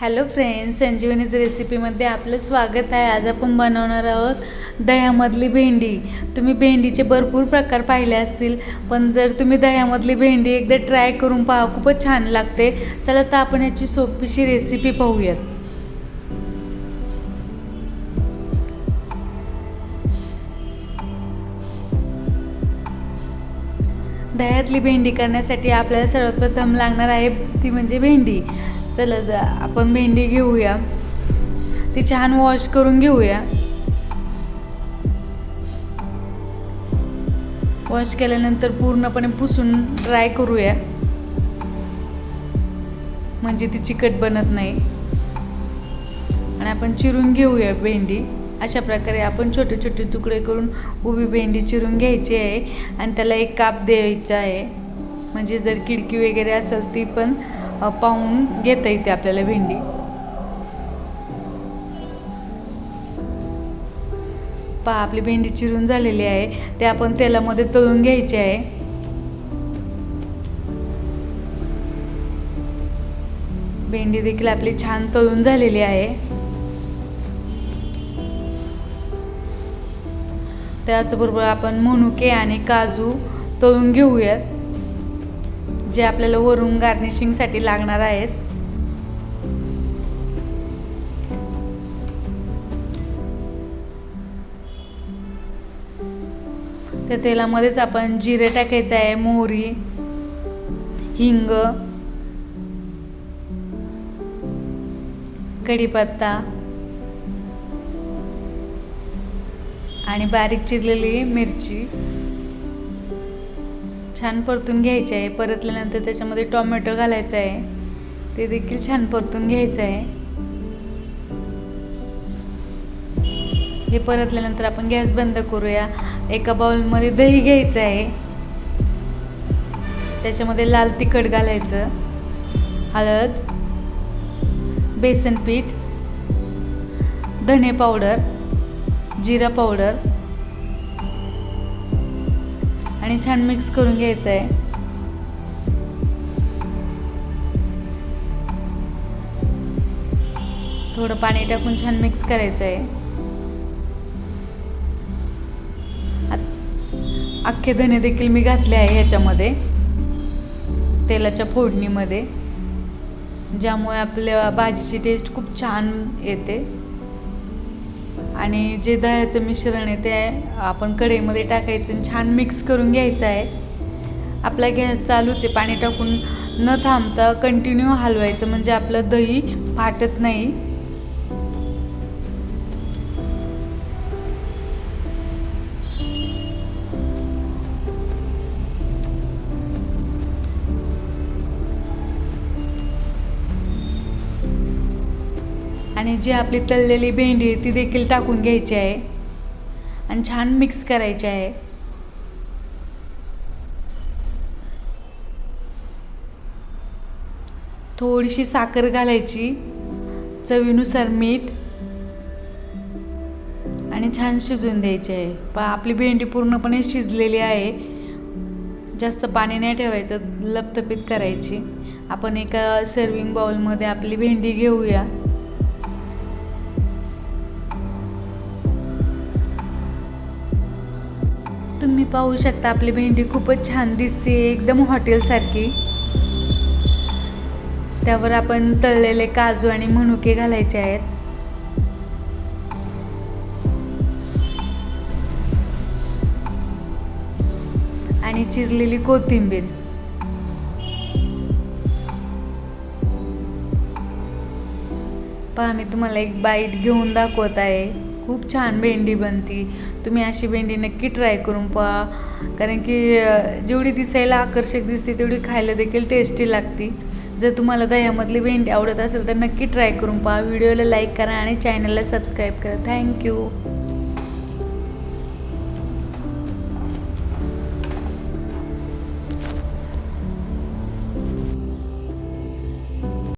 Hello friends संजीवनीज रेसिपीमध्ये आपलं स्वागत आहे. आज आपण बनवणार आहोत दह्यामधली भेंडी. तुम्ही भेंडीचे भरपूर प्रकार पाहिले असतील पण जर तुम्ही दह्यामधली भेंडी एकदा ट्राय करून पहा खूपच छान लागते. चला तर आपण याची सोपीशी रेसिपी पाहूयात. दह्यातली भेंडी करण्यासाठी आपल्याला सर्वप्रथम लागणार आहे ती म्हणजे भेंडी. चला आपण भेंडी घेऊया. ती छान वॉश करून घेऊया. वॉश केल्यानंतर पूर्णपणे पुसून ड्राय करूया. म्हणजे ती चिकट बनत नाही. आणि आपण चिरून घेऊया भेंडी. अशा प्रकारे आपण छोटे छोटे तुकडे करून उभी भेंडी चिरून घ्यायची आहे. आणि त्याला एक काप द्यायचा आहे. म्हणजे जर खिडकी वगैरे असेल ती पण पाहून घेता येते आपल्याला भेंडी. पहा आपली भेंडी चिरून झालेली आहे. ते आपण तेलामध्ये तळून घ्यायची आहे. भेंडी देखील आपली छान तळून झालेली आहे. त्याचबरोबर आपण मनुके आणि काजू तळून घेऊयात. जे आपल्याला वरून गार्निशिंगसाठी लागणार आहेत. त्या तेलामध्येच आपण जिरे टाकायचं आहे मोहरी हिंग कढीपत्ता आणि बारीक चिरलेली मिरची. छान परतून घ्यायचं आहे. परतल्यानंतर त्याच्यामध्ये टोमॅटो घालायचं आहे. ते देखील छान परतून घ्यायचं आहे. हे परतल्यानंतर आपण गॅस बंद करूया. एका बाउलमध्ये दही घ्यायचं आहे. त्याच्यामध्ये लाल तिखट घालायचं. हळद बेसन पीठ धने पावडर जिरा पावडर आणि छान मिक्स करून घ्यायचं आहे थोडं पाणी टाकून छान मिक्स करायचं आहे अख्खे धने देखील मी घातले आहे ह्याच्यामध्ये तेलाच्या फोडणीमध्ये ज्यामुळे आपल्या भाजीची टेस्ट खूप छान येते. आणि जे दह्याचं मिश्रण आहे ते आपण कढईमध्ये टाकायचं आणि छान मिक्स करून घ्यायचं आहे. आपला गॅस चालूच आहे पाणी टाकून न थांबता कंटिन्यू हलवायचं. म्हणजे आपलं दही फाटत नाही. आणि जी आपली तळलेली भेंडी आहे ती देखील टाकून घ्यायची आहे. आणि छान मिक्स करायची आहे. थोडीशी साखर घालायची चवीनुसार मीठ आणि छान शिजून द्यायची आहे. प आपली भेंडी पूर्णपणे शिजलेली आहे. जास्त पाणी नाही ठेवायचं लपतपीत करायची. आपण एका सर्विंग बाउलमध्ये आपली भेंडी घेऊया. तुम्ही पाहू शकता आपली भेंडी खूपच छान दिसते एकदम हॉटेलसारखी त्यावर आपण तळलेले काजू आणि मनुके घालायचे आहेत. आणि चिरलेली कोथिंबीर. पहा मी तुम्हाला एक बाईट घेऊन दाखवत आहे. खूप छान भेंडी बनती. तुम्ही अशी भेंडी नक्की ट्राय करून पहा. कारण की जेवढी दिसायला आकर्षक दिसते तेवढी खायला देखील टेस्टी लागते. जर तुम्हाला दह्यामधली भेंडी आवडत असेल तर नक्की ट्राय करून पहा. व्हिडिओला लाईक करा आणि चॅनलला सबस्क्राईब करा. थँक्यू